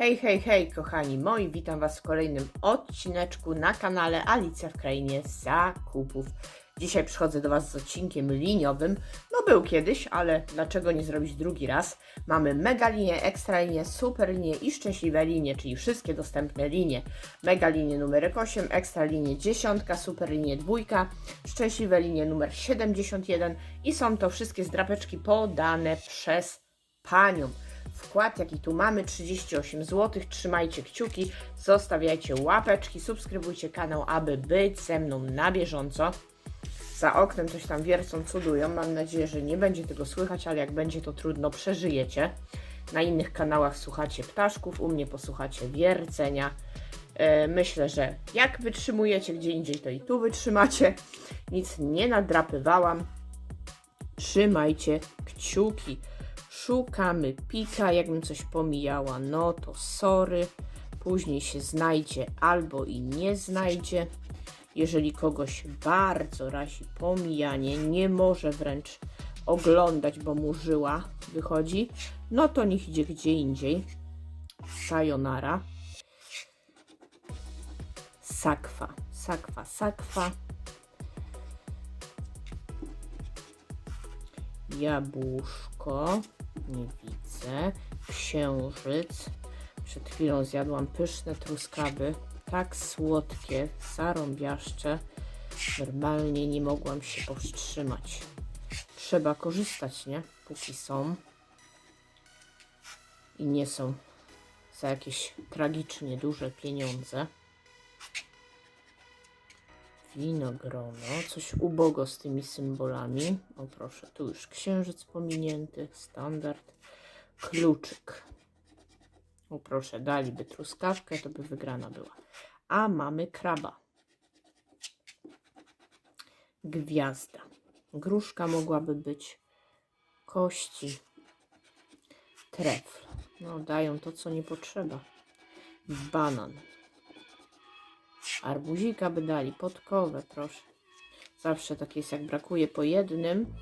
Hej, hej, hej, kochani moi, witam Was w kolejnym odcineczku na kanale Alicja w Krainie Zakupów. Dzisiaj przychodzę do Was z odcinkiem liniowym. No był kiedyś, ale dlaczego nie zrobić drugi raz? Mamy mega linię, ekstra linię, super linię i szczęśliwe linie, czyli wszystkie dostępne linie. Mega linię numerek 8, ekstra linię 10, super linię 2, szczęśliwe linie numer 71 i są to wszystkie zdrapeczki podane przez Panią. Wkład, jaki tu mamy, 38 zł. Trzymajcie kciuki, zostawiajcie łapeczki, subskrybujcie kanał, aby być ze mną na bieżąco. Za oknem coś tam wiercą, cudują. Mam nadzieję, że nie będzie tego słychać, ale jak będzie, to trudno przeżyjecie. Na innych kanałach słuchacie ptaszków, u mnie posłuchacie wiercenia. E, Myślę, że jak wytrzymujecie gdzie indziej, to i tu wytrzymacie. Nic nie nadrapywałam. Trzymajcie kciuki. Szukamy pika, jakbym coś pomijała, no to sorry. Później się znajdzie albo i nie znajdzie. Jeżeli kogoś bardzo razi pomijanie, nie może wręcz oglądać, bo mu żyła wychodzi, no to niech idzie gdzie indziej. Sayonara. Sakwa, sakwa, sakwa. Jabłuszko. Nie widzę. Księżyc. Przed chwilą zjadłam pyszne truskawy. Tak słodkie, zarąbiaszcze. Normalnie nie mogłam się powstrzymać. Trzeba korzystać, nie? Póki są. I nie są za jakieś tragicznie duże pieniądze. Winogrono, coś ubogo z tymi symbolami. O proszę, tu już księżyc pominięty, standard. Kluczyk. O proszę, daliby truskawkę, to by wygrana była. A mamy kraba. Gwiazda. Gruszka mogłaby być. Kości. Trefl. No, dają to, co nie potrzeba. Banan. Arbuzika by dali, podkowę, proszę. Zawsze tak jest, jak brakuje po jednym,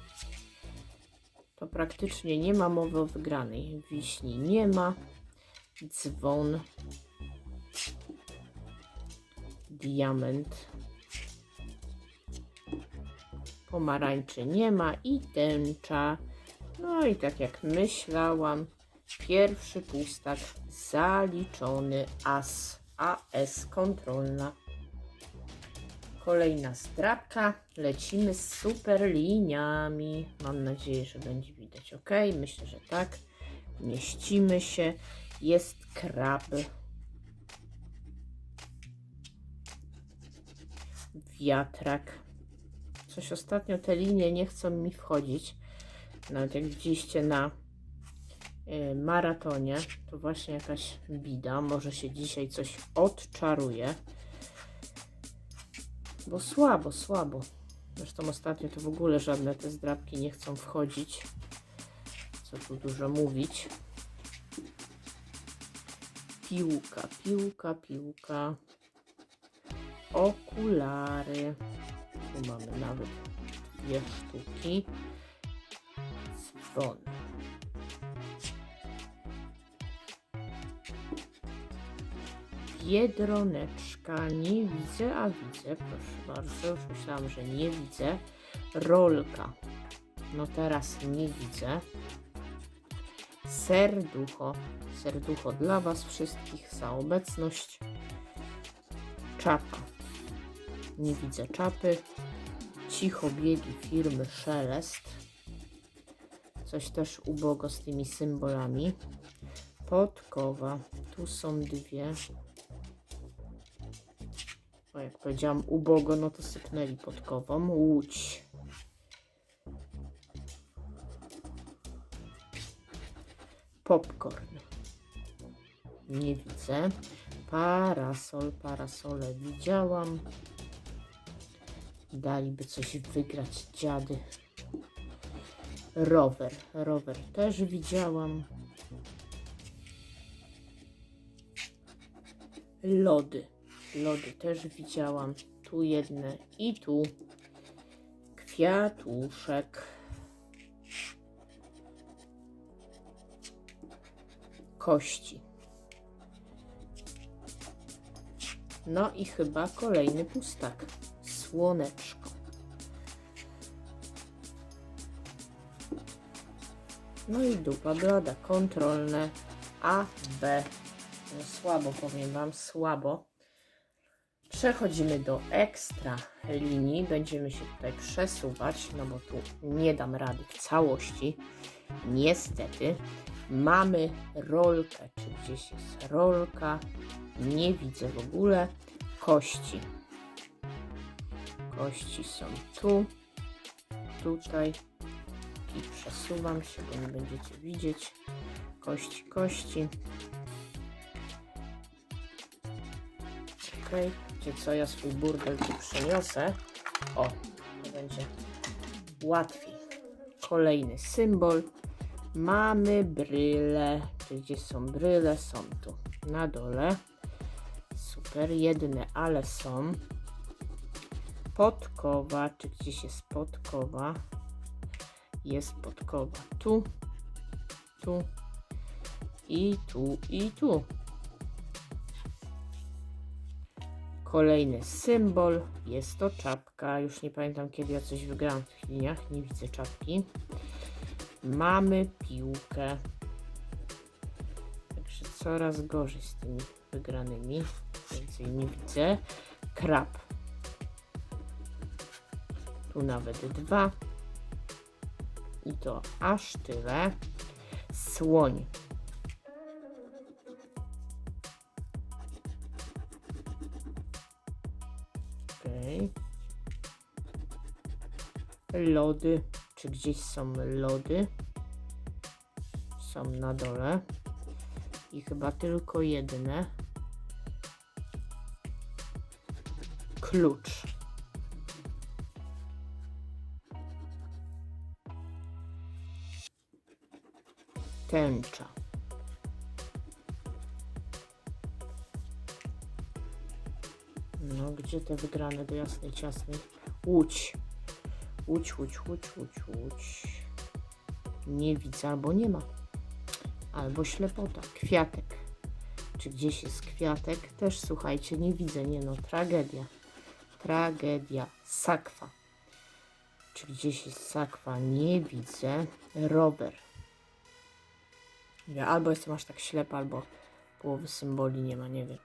to praktycznie nie ma mowy o wygranej. Wiśni nie ma. Dzwon. Diament. Pomarańczy nie ma i tęcza. No i tak jak myślałam, pierwszy pustak zaliczony as. AS kontrolna. Kolejna zdrabka. Lecimy z super liniami. Mam nadzieję, że będzie widać ok. Myślę, że tak. Mieścimy się. Jest krab. Wiatrak. Coś ostatnio te linie nie chcą mi wchodzić. Nawet jak widzieliście na y, maratonie, to właśnie jakaś bida. Może się dzisiaj coś odczaruje. Bo słabo, słabo. Zresztą ostatnio to w ogóle żadne te zdrabki nie chcą wchodzić. Co tu dużo mówić. Piłka, piłka, piłka. Okulary. Tu mamy nawet dwie sztuki. Dzwon. Biedroneczka. Nie widzę, a widzę. Proszę bardzo, już myślałam, że nie widzę. Rolka. No teraz nie widzę. Serducho. Serducho dla Was wszystkich za obecność. Czapa. Nie widzę czapy. Cicho biegi firmy Szelest. Coś też ubogo z tymi symbolami. Podkowa. Tu są dwie. O, jak powiedziałam ubogo, no to sypnęli podkową. Łódź. Popcorn. Nie widzę. Parasol, parasole widziałam. Daliby coś wygrać dziady. Rower, rower też widziałam. Lody, lody też widziałam. Tu jedne i tu. Kwiatuszek. Kości. No i chyba kolejny pustak. Słoneczko. No i dupa blada. Kontrolne A, B. No słabo powiem Wam, słabo. Przechodzimy do ekstra linii. Będziemy się tutaj przesuwać, no bo tu nie dam rady w całości. Niestety. Mamy rolkę. Czy gdzieś jest rolka? Nie widzę w ogóle. Kości. Kości są tu. Tutaj. I przesuwam się, bo nie będziecie widzieć. Kości, kości. Okej, wiecie co, ja swój burdel tu przeniosę. O, to będzie łatwiej. Kolejny symbol. Mamy bryle. Gdzie są bryle? Są tu. Na dole. Super, jedne, ale są. Podkowa. Czy gdzieś jest podkowa? Jest podkowa. Tu, tu i tu, i tu. Kolejny symbol. Jest to czapka. Już nie pamiętam kiedy ja coś wygrałam w tych liniach. Nie widzę czapki. Mamy piłkę. Także coraz gorzej z tymi wygranymi. Więcej nie widzę. Krab. Tu nawet dwa. I to aż tyle. Słoń. Lody. Czy gdzieś są lody? Są na dole. I chyba tylko jedne. Klucz. Tęcza. No, gdzie te wygrane do jasnej, ciasnej? Łódź. Łódź, łódź, łódź, łódź, łódź. Nie widzę, albo nie ma. Albo ślepota. Kwiatek. Czy gdzieś jest kwiatek? Też słuchajcie, nie widzę. Nie no, tragedia. Tragedia. Sakwa. Czy gdzieś jest sakwa? Nie widzę. Rower. Ja albo jestem aż tak ślepa, albo połowy symboli nie ma, nie wiem.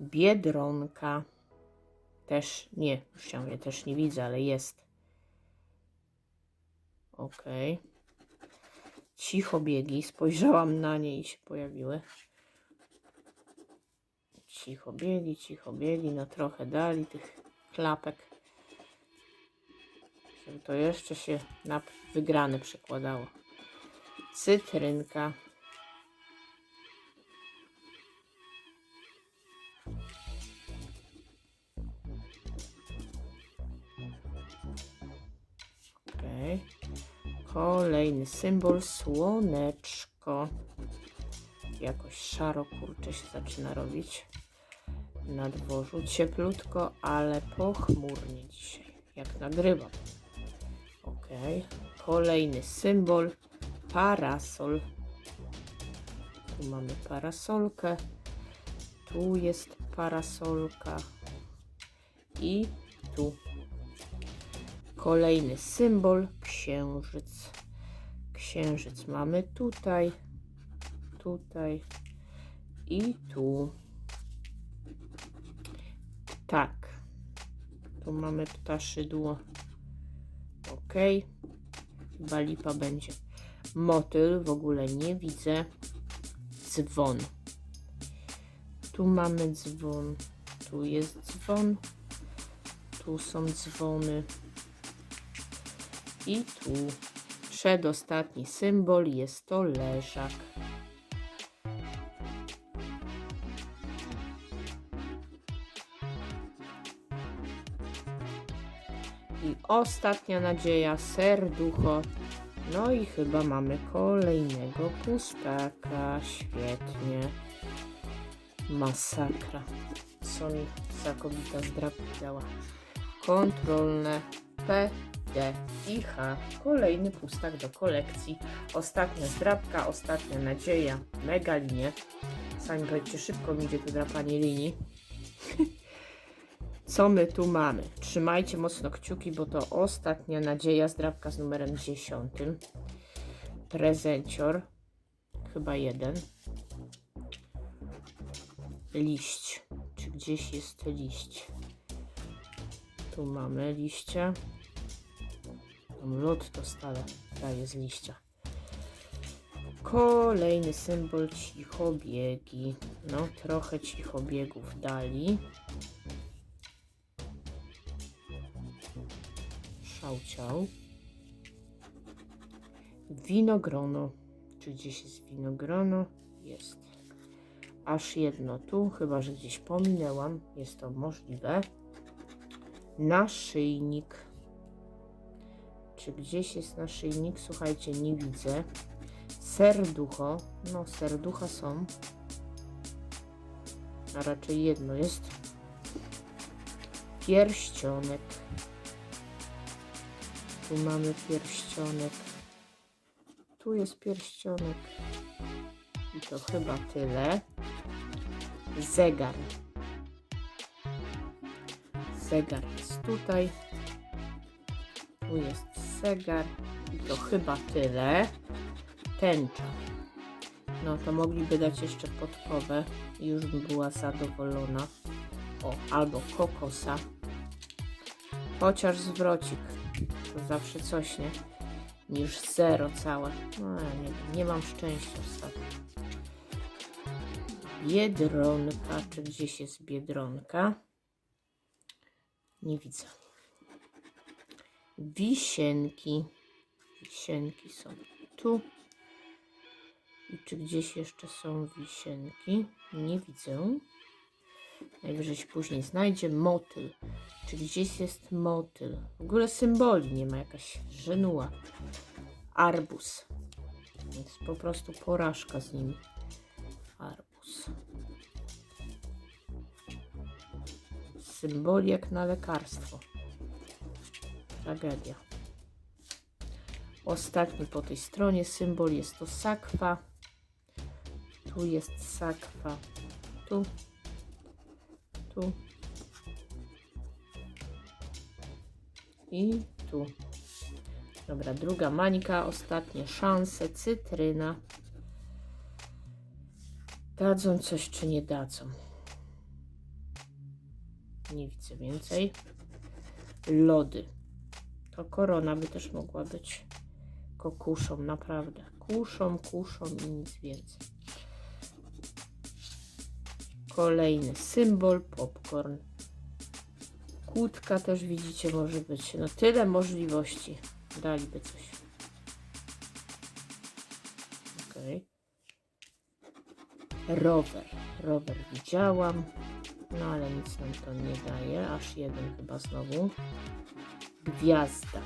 Biedronka. Też nie, już też nie widzę, ale jest. Ok. Cicho biegi. Spojrzałam na nie i się pojawiły. Cicho biegi, cicho biegi. No trochę dali tych klapek. Żeby to jeszcze się na wygrane przekładało. Cytrynka. Kolejny symbol słoneczko. Jakoś szaro kurczę się zaczyna robić na dworzu. Cieplutko, ale pochmurnie dzisiaj, jak nagrywam. Okej. Kolejny symbol parasol. Tu mamy parasolkę. Tu jest parasolka. I tu. Kolejny symbol księżyc. Księżyc mamy tutaj, tutaj i tu. Ptak. Tu mamy ptaszydło. Ok. Chyba lipa będzie. Motyl w ogóle nie widzę. Dzwon. Tu mamy dzwon. Tu jest dzwon. Tu są dzwony. I tu przedostatni symbol jest to leżak. I ostatnia nadzieja, serducho. No i chyba mamy kolejnego pustaka. Świetnie. Masakra. Co mi za kobita zdrapała. Kontrolne P, D H. Kolejny pustak do kolekcji. Ostatnia zdrabka, ostatnia nadzieja. Mega linie. Sami powiedzcie, szybko mi idzie to drapanie linii. Co my tu mamy? Trzymajcie mocno kciuki, bo to ostatnia nadzieja zdrabka z numerem 10. Prezencior. Chyba jeden. Liść. Czy gdzieś jest liść? Tu mamy liście. Tam lód to stale daje z liścia. Kolejny symbol cichobiegi. No, trochę cichobiegów dali. Szałciał. Winogrono. Czy gdzieś jest winogrono? Jest. Aż jedno tu, chyba że gdzieś pominęłam. Jest to możliwe. Naszyjnik. Czy gdzieś jest naszyjnik? Słuchajcie, nie widzę. Serducho. No, serducha są. A raczej jedno jest. Pierścionek. Tu mamy pierścionek. Tu jest pierścionek. I to chyba tyle. Zegar. Zegar jest tutaj. Tu jest zegar. I to chyba tyle. Tęcza. No to mogliby dać jeszcze podkowę i już bym była zadowolona. O, albo kokosa. Chociaż zwrocik. To zawsze coś, nie? Niż zero całe. No nie nie mam szczęścia ostatnio. Biedronka. Czy gdzieś jest biedronka? Nie widzę. Wisienki. Wisienki są tu. I czy gdzieś jeszcze są wisienki? Nie widzę. Najwyżej się później znajdzie motyl. Czy gdzieś jest motyl? W ogóle symboli nie ma, jakaś żenuła. Arbus. Więc po prostu porażka z nimi. Arbus. Symboli jak na lekarstwo. Tragedia. Ostatni po tej stronie symbol jest to sakwa. Tu jest sakwa. Tu. Tu. I tu. Dobra, druga mańka, ostatnie szanse, cytryna. Dadzą coś, czy nie dadzą? Nie widzę więcej. Lody. To korona by też mogła być. Tylko kuszą, naprawdę. Kuszą, kuszą i nic więcej. Kolejny symbol, popcorn. Kłódka też widzicie może być. No tyle możliwości. Daliby coś. Okej. Rower. Rower widziałam. No ale nic nam to nie daje. Aż jeden chyba znowu. Gwiazda.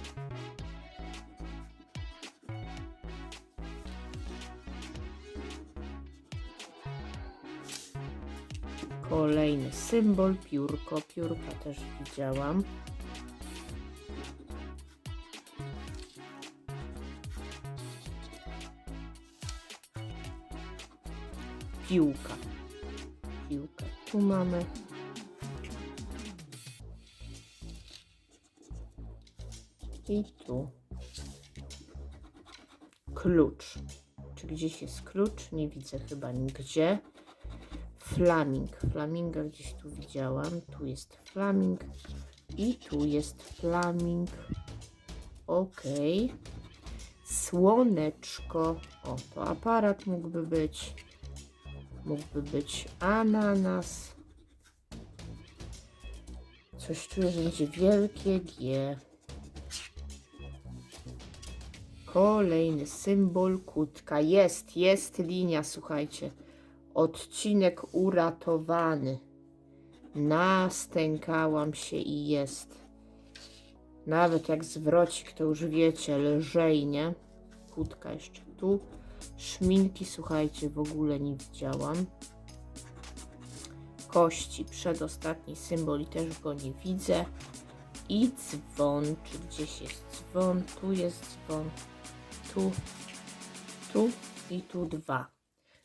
Kolejny symbol, piórko. Piórka też widziałam. Piłka. Piłkę tu mamy. I tu. Klucz. Czy gdzieś jest klucz? Nie widzę chyba nigdzie. Flaming. Flaminga gdzieś tu widziałam. Tu jest flaming. I tu jest flaming. Ok. Słoneczko. O, to aparat mógłby być. Mógłby być ananas. Coś czuję, że będzie wielkie G. Kolejny symbol kutka. Jest, jest linia, słuchajcie. Odcinek uratowany. Nastękałam się i jest. Nawet jak zwrocik, to już wiecie, lżej, nie? Kutka jeszcze tu. Szminki, słuchajcie, w ogóle nie widziałam. Kości, przedostatni symbol i też go nie widzę. I dzwon, czy gdzieś jest dzwon? Tu jest dzwon. Tu, tu i tu dwa.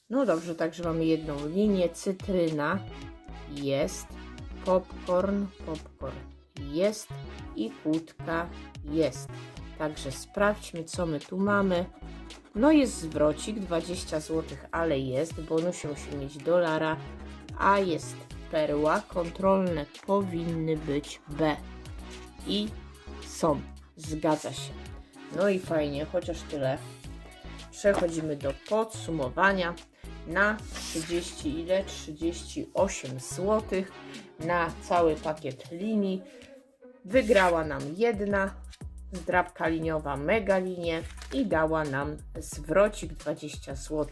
No dobrze, także mamy jedną linię. Cytryna jest. Popcorn, popcorn jest. I kłódka jest. Także sprawdźmy, co my tu mamy. No jest zwrocik 20 zł, ale jest. Bonusie musi mieć dolara. A jest perła. Kontrolne powinny być B. I są. Zgadza się. No i fajnie, chociaż tyle. Przechodzimy do podsumowania. Na 30 ile? 38 zł na cały pakiet linii. Wygrała nam jedna zdrabka liniowa mega linie i dała nam zwrocik 20 zł.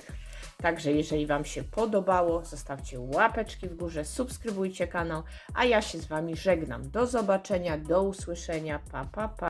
Także jeżeli Wam się podobało, zostawcie łapeczki w górze, subskrybujcie kanał, a ja się z Wami żegnam. Do zobaczenia, do usłyszenia, pa pa pa.